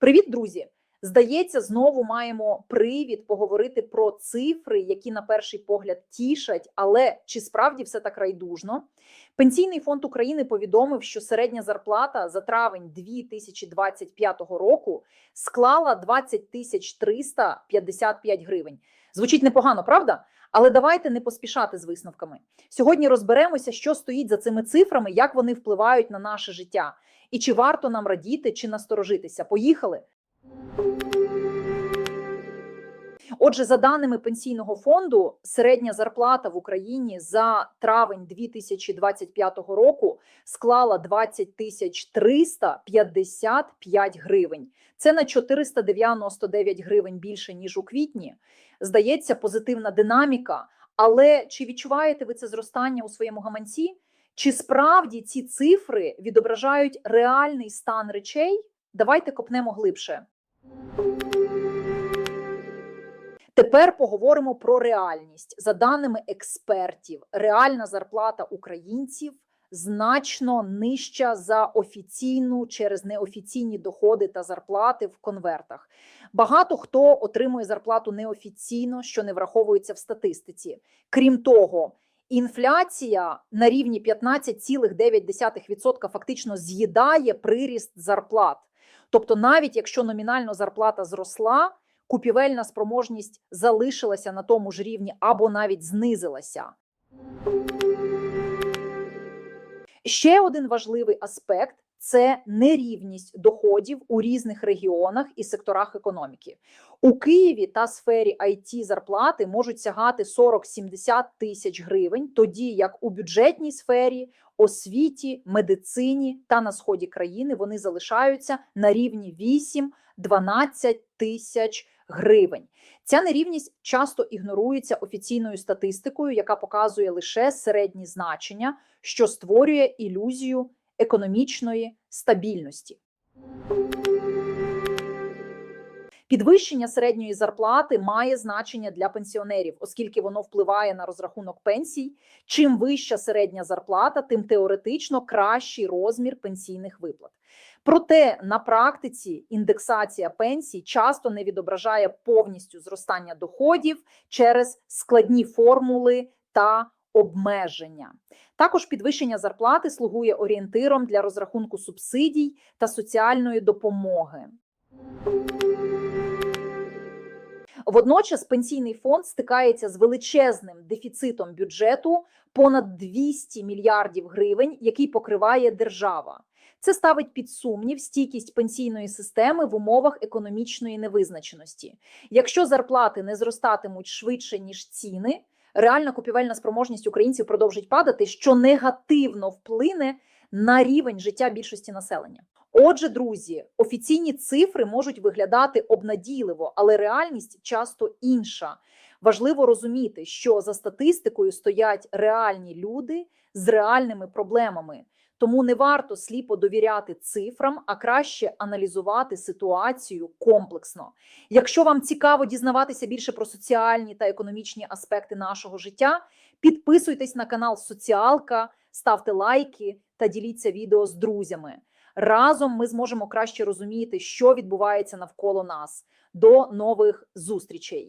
Привіт, друзі! Здається, знову маємо привід поговорити про цифри, які на перший погляд тішать, але чи справді все так райдужно? Пенсійний фонд України повідомив, що середня зарплата за травень 2025 року склала 20 тисяч 355 гривень. Звучить непогано, правда? Але давайте не поспішати з висновками. Сьогодні розберемося, що стоїть за цими цифрами, як вони впливають на наше життя, і чи варто нам радіти чи насторожитися. Поїхали. Отже, за даними пенсійного фонду, середня зарплата в Україні за травень 2025 року склала 20 тисяч 355 гривень. Це на 499 гривень більше ніж у квітні. Здається, позитивна динаміка. Але чи відчуваєте ви це зростання у своєму гаманці? Чи справді ці цифри відображають реальний стан речей? Давайте копнемо глибше. Тепер поговоримо про реальність. За даними експертів, реальна зарплата українців значно нижча за офіційну через неофіційні доходи та зарплати в конвертах. Багато хто отримує зарплату неофіційно, що не враховується в статистиці. Крім того, інфляція на рівні 15,9% фактично з'їдає приріст зарплат. Тобто, навіть якщо номінально зарплата зросла, купівельна спроможність залишилася на тому ж рівні або навіть знизилася. Ще один важливий аспект це нерівність доходів у різних регіонах і секторах економіки. У Києві та сфері IT зарплати можуть сягати 40-70 тисяч гривень, тоді як у бюджетній сфері, освіті, медицині та на сході країни вони залишаються на рівні 8-12 тисяч гривень. Ця нерівність часто ігнорується офіційною статистикою, яка показує лише середні значення, що створює ілюзію економічної стабільності. Підвищення середньої зарплати має значення для пенсіонерів, оскільки воно впливає на розрахунок пенсій. Чим вища середня зарплата, тим теоретично кращий розмір пенсійних виплат. Проте на практиці індексація пенсій часто не відображає повністю зростання доходів через складні формули та обмеження. Також підвищення зарплати слугує орієнтиром для розрахунку субсидій та соціальної допомоги. Водночас пенсійний фонд стикається з величезним дефіцитом бюджету понад 200 мільярдів гривень, який покриває держава. Це ставить під сумнів стійкість пенсійної системи в умовах економічної невизначеності. Якщо зарплати не зростатимуть швидше ніж ціни, реальна купівельна спроможність українців продовжить падати, що негативно вплине на рівень життя більшості населення. Отже, друзі, офіційні цифри можуть виглядати обнадійливо, але реальність часто інша. Важливо розуміти, що за статистикою стоять реальні люди з реальними проблемами. Тому не варто сліпо довіряти цифрам, а краще аналізувати ситуацію комплексно. Якщо вам цікаво дізнаватися більше про соціальні та економічні аспекти нашого життя, підписуйтесь на канал Соціалка, ставте лайки та діліться відео з друзями. Разом ми зможемо краще розуміти, що відбувається навколо нас. До нових зустрічей.